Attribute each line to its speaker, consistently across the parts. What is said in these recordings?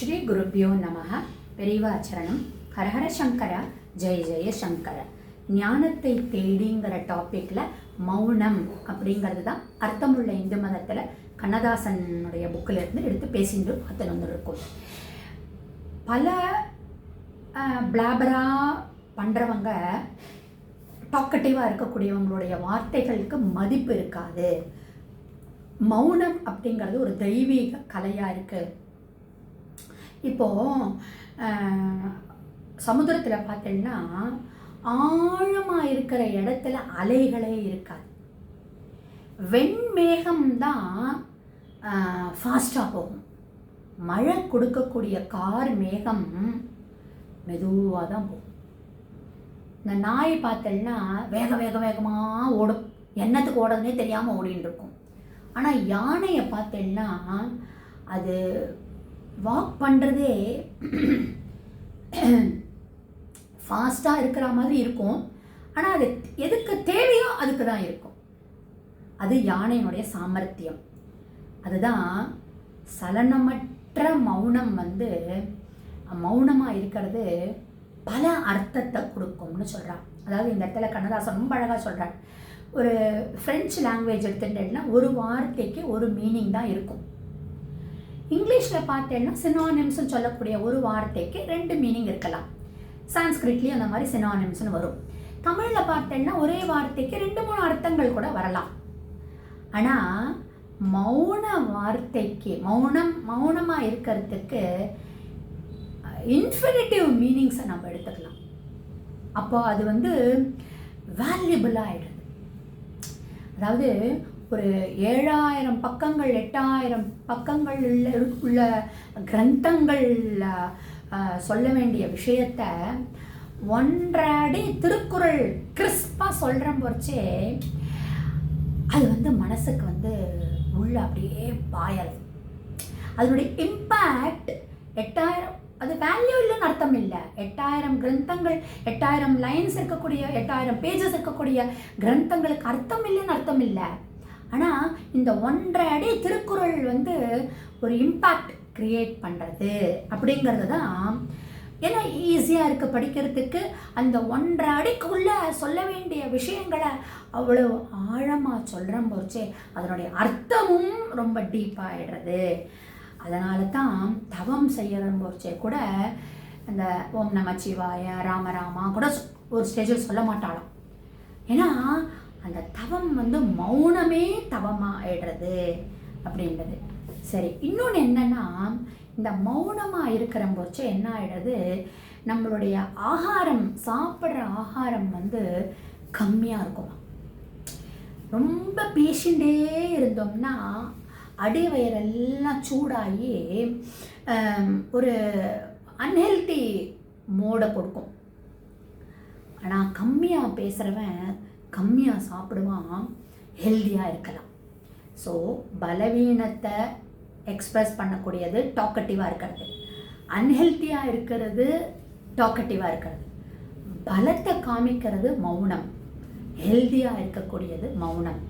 Speaker 1: ஸ்ரீ குருப்பியோ நமக பெரியவாச்சரணம் ஹரஹர சங்கர. ஜெய ஜெய சங்கர. ஞானத்தை தேடிங்கிற டாப்பிக்கில் மௌனம் அப்படிங்கிறது தான் அர்த்தமுள்ள இந்து மதத்தில் கண்ணதாசனுடைய புக்கில் இருந்து எடுத்து பேசிட்டு பார்த்துட்டு வந்துருக்கோம். பல பிளாபரா பண்ணுறவங்க டாக்கட்டிவாக இருக்கக்கூடியவங்களுடைய வார்த்தைகளுக்கு மதிப்பு இருக்காது. மௌனம் அப்படிங்கிறது ஒரு தெய்வீக கலையாக இருக்குது இப்போது சமுத்திரத்தில் பார்த்தீங்கன்னா ஆழமாக இருக்கிற இடத்துல அலைகளே இருக்காது. வெண்மேகம் தான் ஃபாஸ்ட்டாக போகும். மழை கொடுக்கக்கூடிய கார் மேகம் மெதுவாக தான் போகும். இந்த நாய் பார்த்தேன்னா வேக வேக வேகமாக ஓடும். என்னத்துக்கு ஓடுறதுனே தெரியாமல் ஓடின்னு இருக்கும். ஆனால் யானையை பார்த்தேன்னா அது வாக் பண்ணுறதே ஃபாஸ்ட்டாக இருக்கிற மாதிரி இருக்கும். ஆனால் அது எதுக்கு தேவையோ அதுக்கு தான் இருக்கும். அது யானையினுடைய சாமர்த்தியம். அதுதான் சலனமற்ற மௌனம் வந்து மௌனமாக இருக்கிறது பல அர்த்தத்தை கொடுக்கும்னு சொல்கிறான் அதாவது இந்த இடத்துல கண்ணதாசன் ரொம்ப அழகாக சொல்கிறார் ஒரு ஃப்ரெஞ்சு லாங்குவேஜ் எடுத்துட்டேன்னா ஒரு வார்த்தைக்கு ஒரு மீனிங் தான் இருக்கும். இங்கிலீஷில் பார்த்தேன்னா சினானிம்ஸ்னு சொல்லக்கூடிய ஒரு வார்த்தைக்கு ரெண்டு மீனிங் இருக்கலாம். சான்ஸ்கிரிட்லேயும் அந்த மாதிரி சினானிம்ஸ்னு வரும். தமிழில் பார்த்தேன்னா ஒரே வார்த்தைக்கு ரெண்டு மூணு அர்த்தங்கள் கூட வரலாம். ஆனால் மௌன வார்த்தைக்கு மௌனம் மௌனமாக இருக்கிறதுக்கு இன்ஃபினிட்டிவ் மீனிங்ஸை நம்ம எடுத்துக்கலாம். அப்போ அது வந்து வேல்யூபிளாக ஆகிடுது அதாவது ஒரு ஏழாயிரம் பக்கங்கள் எட்டாயிரம் பக்கங்கள் உள்ள உள்ள கிரந்தங்கள் சொல்ல வேண்டிய விஷயத்த ஒன்றாடி திருக்குறள் கிறிஸ்பாக சொல்கிற போச்சே அது வந்து மனசுக்கு வந்து உள்ள அப்படியே பாயல். அதனுடைய இம்பேக்ட் எட்டாயிரம் அது வேல்யூ இல்லைன்னு அர்த்தம் இல்லை. எட்டாயிரம் கிரந்தங்கள் எட்டாயிரம் லைன்ஸ் இருக்கக்கூடிய எட்டாயிரம் பேஜஸ் இருக்கக்கூடிய கிரந்தங்களுக்கு அர்த்தம் இல்லைன்னு அர்த்தம் இல்லை. ஆனால் இந்த ஒன்றரை அடி திருக்குறள் வந்து ஒரு இம்பேக்ட் க்ரியேட் பண்ணுறது அப்படிங்கிறது தான் ஏன்னா ஈஸியாக இருக்குது படிக்கிறதுக்கு. அந்த ஒன்றரை அடிக்குள்ளே சொல்ல வேண்டிய விஷயங்களை அவ்வளோ ஆழமாக சொல்கிற போச்சே. அதனுடைய அர்த்தமும் ரொம்ப டீப்பாகிடுறது அதனால தான் தவம் செய்கிற போச்சே கூட அந்த ஓம் நமச்சிவாய ராமராமா கூட ஒரு ஸ்டேஜில் சொல்ல மாட்டாளாம். ஏன்னா அந்த தவம் வந்து மௌனமே தவமாக ஆயிடுறது அப்படின்றது. சரி இன்னொன்று என்னன்னா இந்த மௌனமாக இருக்கிற போச்சு என்ன ஆயிடுறது நம்மளுடைய ஆகாரம் சாப்பிட்ற ஆகாரம் வந்து கம்மியாக இருக்குமா. ரொம்ப பேசிகிட்டே இருந்தோம்னா அடி வயிறெல்லாம் சூடாகி ஒரு அன்ஹெல்த்தி மோடை கொடுக்கும். ஆனால் கம்மியாக பேசுகிறவன் கம்மியாக சாப்பிடுவான் ஹெல்த்தியாக இருக்கலாம். ஸோ பலவீனத்தை எக்ஸ்ப்ரெஸ் பண்ணக்கூடியது டாக்கட்டிவாக இருக்கிறது. அன்ஹெல்த்தியாக இருக்கிறது டாக்கட்டிவாக இருக்கிறது. பலத்தை காமிக்கிறது மௌனம். ஹெல்த்தியாக இருக்கக்கூடியது மௌனம்.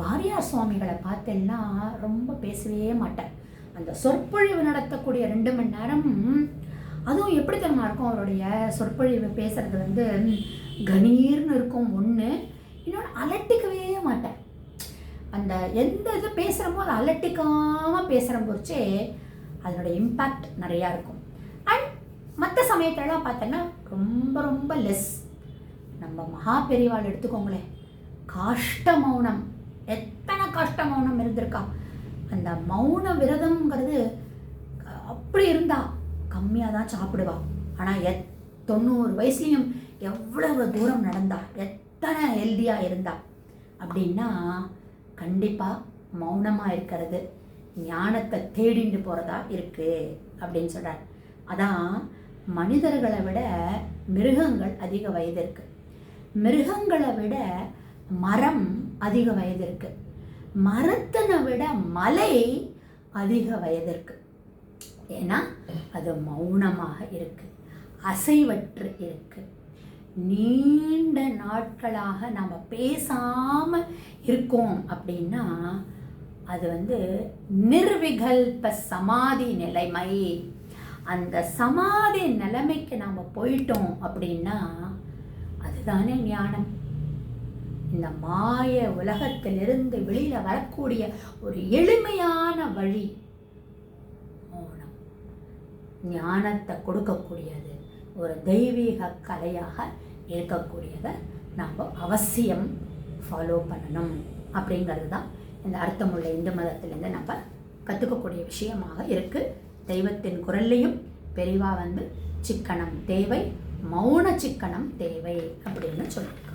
Speaker 1: வாரியார் சுவாமிகளை பார்த்தேன்னா ரொம்ப பேசவே மாட்டேன். அந்த சொற்பொழிவு நடத்தக்கூடிய ரெண்டு மணி நேரம் அதுவும் எப்படி தெரியுமா இருக்கும்? அவருடைய சொற்பொழிவு பேசுறது வந்து கணீர்னு இருக்கும் ஒன்று இன்னொன்று அலட்டிக்கவே மாட்டேன். அந்த எந்த இது பேசுகிறமோ அதை அலட்டிக்காமல் பேசுகிற போச்சே அதனோட இம்பேக்ட் நிறையா இருக்கும். அண்ட் மற்ற சமயத்திலலாம் பார்த்தோன்னா ரொம்ப ரொம்ப லெஸ் நம்ம மகா பெரியவாள் எடுத்துக்கோங்களேன். காஷ்ட மௌனம். எத்தனை காஷ்ட மௌனம் இருந்திருக்கா? அந்த மௌன விரதம்ங்கிறது அப்படி இருந்தா கம்மியாக தான் சாப்பிடுவா. ஆனால் எத் தொண்ணூறு வயசுலேயும் எவ்வளவு தூரம் நடந்தா எத்தனை ஹெல்த்தியாக இருந்தா அப்படின்னா கண்டிப்பாக மௌனமாக இருக்கிறது ஞானத்தை தேடிண்டு போகிறதா இருக்குது அப்படின்னு சொல்கிறார் அதான் மனிதர்களை விட மிருகங்கள் அதிக வயது இருக்குது மிருகங்களை விட மரம் அதிக வயது இருக்குது மரத்தினை விட மலை அதிக வயது இருக்குது ஏன்னா அது மௌனமாக இருக்குது அசைவற்று இருக்குது நீண்ட நாட்களாக நம்ம பேசாமல் இருக்கோம் அப்படின்னா அது வந்து நிர்விகல்ப சமாதி நிலைமை. அந்த சமாதி நிலைமைக்கு நாம் போயிட்டோம் அப்படின்னா அதுதானே ஞானம். இந்த மாய உலகத்திலிருந்து வெளியில் வரக்கூடிய ஒரு எளிமையான வழி மௌனம். ஞானத்தை கொடுக்கக்கூடியது. ஒரு தெய்வீக கலையாக இருக்கக்கூடியதை நம்ம அவசியம் ஃபாலோ பண்ணணும் அப்படிங்கிறது தான் இந்த அர்த்தமுள்ள இந்து மதத்திலேருந்து நம்ம கற்றுக்கக்கூடிய விஷயமாக இருக்குது தெய்வத்தின் குரல்லையும் பெரிவாக வந்து சிக்கனம் தேவை மௌன சிக்கனம் தேவை அப்படின்னு சொல்லியிருக்காங்க